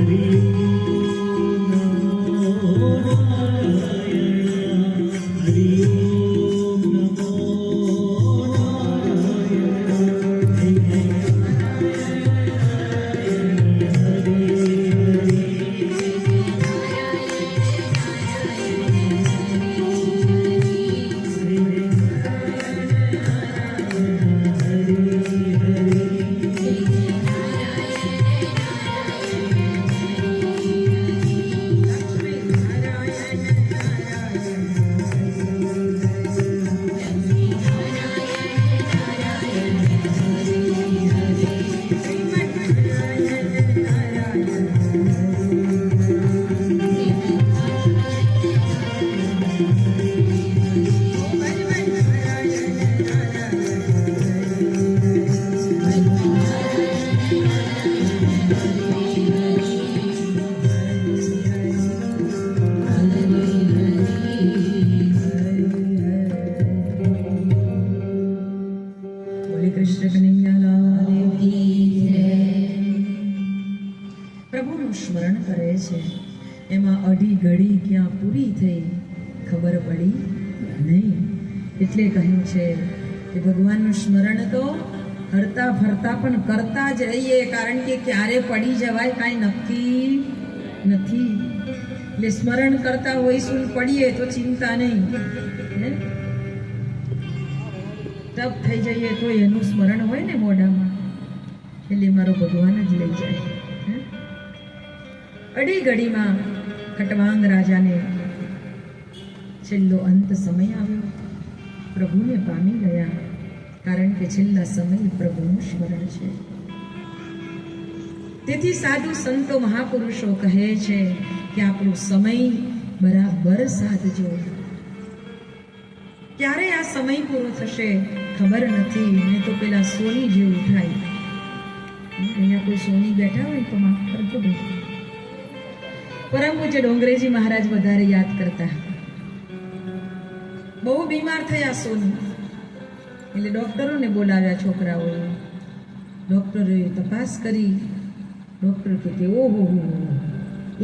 Hallelujah. પ્રભુનું સ્મરણ કરે છે. એમાં અઢી ઘડી ક્યાં પૂરી થઈ, ખબર પડી નહીં. એટલે કહ્યું છે કે ભગવાનનું સ્મરણ તો હરતા ફરતા પણ કરતા જ રહીએ, કારણ કે ક્યારે પડી જવાય કાંઈ નક્કી નથી. એટલે સ્મરણ કરતા હોઈશું પડીએ તો ચિંતા નહીં? તપ થઈ જઈએ તો એનું સ્મરણ હોય ને મોઢામાં. એટલે મારો ભગવાન જ લઈ જાય? અડી ઘડીમાં ખટવાંગ રાજાને છેલ્લો અંત સમય આવ્યો. પ્રભુને પામી ગયા, કારણ કે છેલ્લા સમય પ્રભુનું સ્મરણ છે. તેથી સાધુ સંતો મહાપુરુષો કહે છે કે આપણો સમય બરાબર સાધજો. ક્યારે આ સમય પૂરો થશે ખબર નથી ને તો પેલા સોની જેવું થાય. અહીંયા કોઈ સોની બેઠા હોય તો માફ કરજો ભાઈ. પરમ પૂજ્ય ડોંગરેજી મહારાજ વધારે યાદ કરતા. બહુ બીમાર થયા સોની. એટલે ડોક્ટરોને બોલાવ્યા છોકરાઓએ. ડોક્ટરોએ તપાસ કરી. ડોક્ટર કે તે ઓહો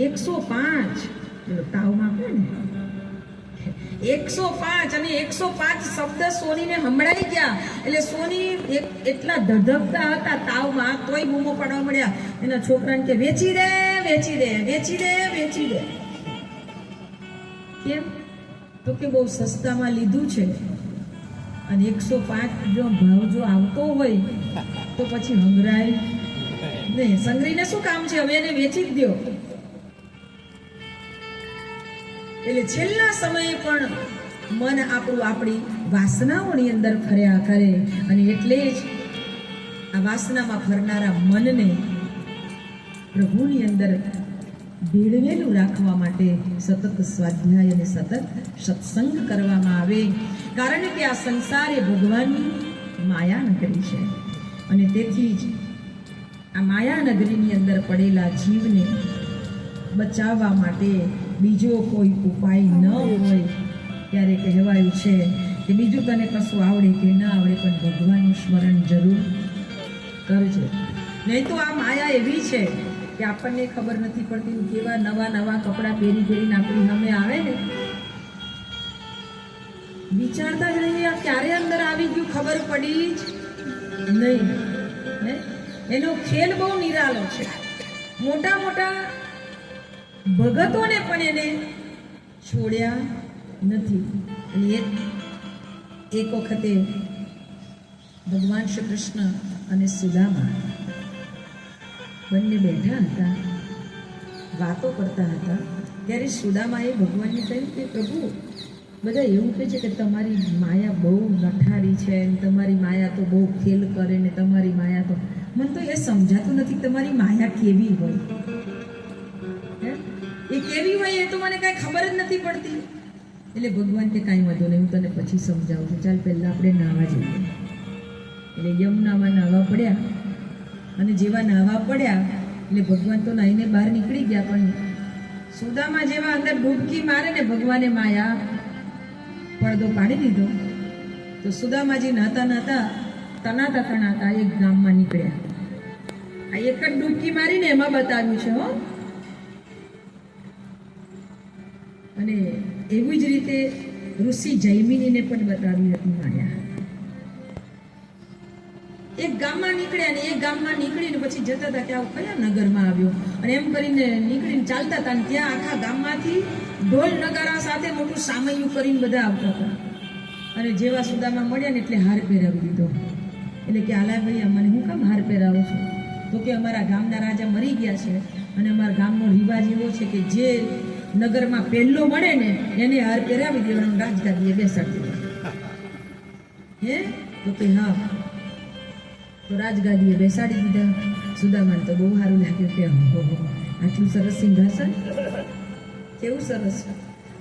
એકસો પાંચ. તાવમાં કહે ને. એકસો પાંચ અને એકસો પાંચ શબ્દ સોનીને સંભળાઈ ગયા. એટલે સોની એટલા ધધકતા હતા તાવમાં તોય બૂમો પાડવા મળ્યા. એના છોકરાને કે, વેચી દે. વેચી દે વેચી દે વેચી દે. કેમ? તો કે બહુ સસ્તામાં લીધું છે. અને એકસો પાંચ જો ભાવ જો આવતો હોય, તો પછી હંગરાય. નહીં સંગ્રહીને શું કામ છે? હવે એને વેચી જ દો એટલે છેલ્લા સમયે પણ મન આપણું આપણી વાસનાઓની અંદર ફર્યા કરે. અને એટલે જ આ વાસનામાં ફરનારા મનને પ્રભુની અંદર ભેળવેલું રાખવા માટે સતત સ્વાધ્યાય અને સતત સત્સંગ કરવામાં આવે. કારણ કે આ સંસાર એ ભગવાનની માયા નગરી છે. અને તેથી જ આ માયા નગરીની અંદર પડેલા જીવને બચાવવા માટે બીજો કોઈ ઉપાય ન હોય ત્યારે કહેવાયું છે કે બીજું તને કશું આવડે કે ન આવડે પણ ભગવાનનું સ્મરણ જરૂર કરજે. નહીં તો આ માયા એવી છે કે આપણને ખબર નથી પડતી કેવા નવા નવા કપડાં પહેરી પહેરીને આપણી નમે આવે ને. વિચારતા જ રહીએ ક્યારે અંદર આવી ગયું ખબર પડી જ નહીં. હે? એનો ખેલ બહુ નિરાલો છે. મોટા મોટા ભગતોને પણ એને છોડ્યા નથી. અને એક એક વખતે ભગવાન શ્રી કૃષ્ણ અને સુદામા બંને બેઠા હતા. વાતો કરતા હતા. ત્યારે સુદામાએ ભગવાનને કહ્યું કે, પ્રભુ, બધા એવું કહે છે કે તમારી માયા બહુ નઠારી છે તમારી માયા તો બહુ ખેલ કરે ને તમારી માયા તો મને તો એ સમજાતું નથી તમારી માયા કેવી હોય? એ કેવી હોય એ તો મને કાંઈ ખબર જ નથી પડતી. એટલે ભગવાન કે, કાંઈ વાંધો નહીં, હું તને પછી સમજાવું છું. ચાલ, પહેલાં આપણે નાહવા જઈએ. એટલે યમુનામાં નાહવા પડ્યા. અને જેવા નાહવા પડ્યા, એટલે ભગવાન તો નાહીને બહાર નીકળી ગયા પણ સુદામાં જેવા અંદર ડૂબકી મારે ને ભગવાને માયા, પડદો પાડી દીધો. તો સુદામાજી નાતા નાતા, તનાતા તણાતા એક ગામમાં નીકળ્યા. આ એક જ ડૂબકી મારીને એમાં બતાવ્યું છે, હો. અને એવી જ રીતે ઋષિ જૈમિનીને પણ બતાવી હતી માયા. એક ગામમાં નીકળ્યા ને એક ગામમાં નીકળીને પછી જતા હતા કે આવું કયા નગરમાં આવ્યો? અને એમ કરીને નીકળીને ચાલતા હતા અને ત્યાં આખા ગામમાંથી ઢોલ નગારા સાથે મોટું સામયું કરીને બધા આવતા હતા. અને જેવા સુદામાં મળ્યા ને એટલે હાર પહેરાવી દીધો. એટલે કે, આલા ભાઈ અમને હું કામ હાર પહેરાવું છું? તો કે, અમારા ગામના રાજા મરી ગયા છે અને અમારા ગામનો રિવાજ એવો છે કે જે નગરમાં પહેલો મળે ને એને હાર પહેરાવી દેવાનું રાજગાદીએ બેસાડી દીધો હે? તો કે, હા. તો રાજગાદીએ બેસાડી દીધા. સુદામાને તો બહુ સારું લાગ્યું કે આટલું સરસ સિંહાસન? કેવું સરસ?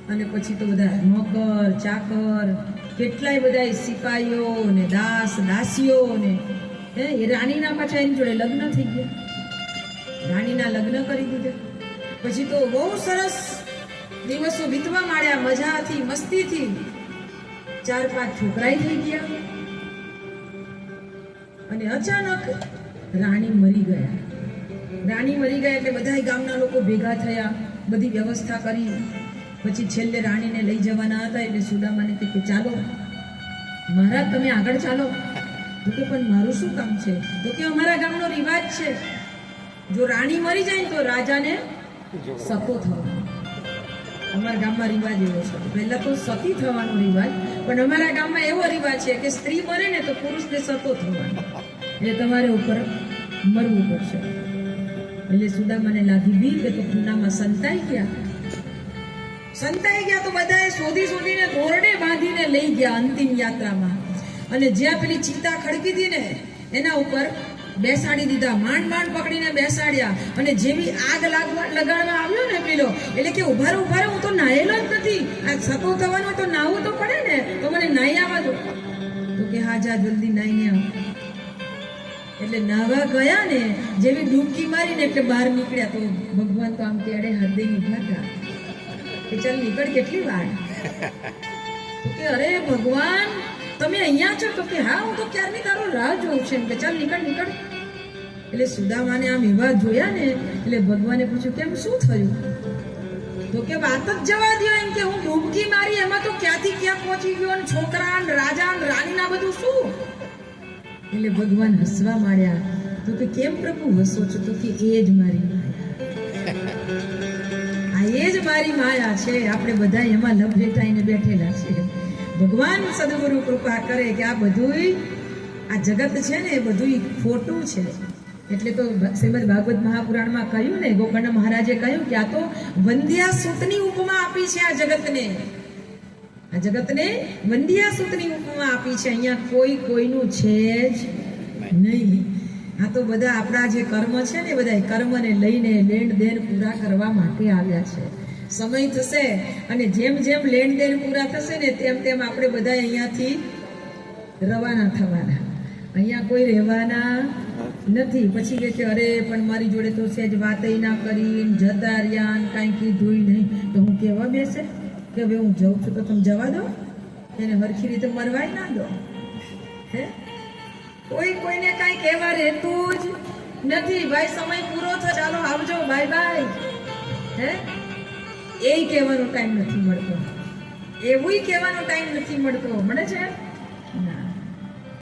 અને પછી તો બધા નોકર, ચાકર, કેટલાય બધા સિપાહીઓ ને દાસ, દાસીઓ ને, હે, એ રાણીના પાછા એની જોડે લગ્ન થઈ ગયા. રાણીના લગ્ન કરી દીધા. પછી તો બહુ સરસ દિવસો વીતવા માંડ્યા. મજાથી, મસ્તીથી ચાર પાંચ છોકરાય થઈ ગયા. અને અચાનક રાણી મરી ગયા. રાણી મરી ગયા એટલે બધા ગામના લોકો ભેગા થયા, બધી વ્યવસ્થા કરી. પછી છેલ્લે રાણીને લઈ જવાના હતા એટલે સુદામાને કે ચાલો, મહારાજ તમે આગળ ચાલો. તો કે પણ મારું શું કામ છે? તો કે અમારા ગામનો રિવાજ છે. જો રાણી મરી જાય ને તો રાજાને સતો થવાનો. અમારા ગામમાં રિવાજ એવો છે. પહેલાં તો સતી થવાનો રિવાજ પણ અમારા ગામમાં એવો રિવાજ છે કે સ્ત્રી મરે ને તો પુરુષને સતો થવાનો. એટલે તમારે ઉપર મરવું પડશે. એટલે સુદામાને લાગી બી કે તો ખૂનામાં સંતાઈ ગયા. સંતાઈ ગયા તો બધાએ શોધી શોધીને દોરડે બાંધીને લઈ ગયા અંતિમ યાત્રામાં. અને જ્યાં પેલી ચિતા ખડકી હતી ને, એના ઉપર બેસાડી દીધા. માંડ માંડ પકડીને બેસાડ્યા. અને જેવી આગ લાગવા લગાડવા આવ્યો ને પેલો, એટલે કે ઊભા ઊભા હું તો નાહેલો જ નથી. આ સતો થવાનો તો નાહવું તો પડે ને. તો મને નાહી આવવા દો. તો કે હા, જા, જલ્દી નાહીને આવ. એટલે નાવા ગયા ને, જેવી ડૂબકી મારીને એટલે બહાર નીકળ્યા. તો ભગવાન તો આમ તેડે હૃદય નીકળ્યા હતા કે ચાલ નીકળ કેટલી વાર? કે અરે ભગવાન, તમે અહીંયા છો? તો કે હા, હું તો ક્યારની તારો રાહ જોઉં છે. કે ચાલ નીકળ નીકળ. એટલે સુદામાને આમ એવા જોયા ને, એટલે ભગવાને પૂછ્યું કેમ શું થયું? તો કે વાત જ જવા દો એમ કે હું ડૂબકી મારી, એમાં તો ક્યાંથી ક્યાં પહોંચી ગયો ને છોકરા રાજા ને રાણી ના બધું શું? એટલે ભગવાન હસવા માંડ્યા. તો કે કેમ પ્રભુ હસો છો? તો કે એ જ મારી આ એ જ મારી માયા છે. આપણે બધા એમાં લપેટાઈને બેઠેલા છે. ભગવાન સદગુરુ કૃપા કરે કે આ બધુંય, આ જગત છે ને, એ બધુંય ખોટું છે. એટલે તો શ્રીમદ ભાગવત મહાપુરાણમાં કહ્યું ને, ગોકર્ણ મહારાજે કહ્યું કે આ તો વંદ્યા સૂતની ઉપમા આપી છે આ જગતને. આ જગતને વંદિયા સૂતની ઉપમા આપી છે. અહીંયા કોઈ કોઈનું છે જ નહીં. આ તો બધા આપણા જે કર્મ છે ને બધા કર્મને લઈને લેણ દેણ પૂરા કરવા માટે આવ્યા છે. સમય થશે અને જેમ જેમ લેણ દેણ પૂરા થશે ને તેમ તેમ આપણે બધા અહીંયાથી રવાના થવાના. અહીંયા કોઈ રહેવાના નથી, પછી કે છે, અરે, પણ મારી જોડે તો સહેજ વાતય ના કરી જતા રહ્યા કાંઈ કીધું નહીં. તો હું કહેવા બેસે? કે હવે હું જઉં છું તો તમે જવા દો? એને હરખી રીતે મરવાય ના દો. હે? કોઈ કોઈને કાંઈ કહેવા રહેતું જ નથી. ભાઈ, સમય પૂરો થયો. ચાલો, આવજો. Bye bye. હે? એ કહેવાનો ટાઈમ નથી મળતો. એવું કહેવાનો ટાઈમ નથી મળતો. મળે છે?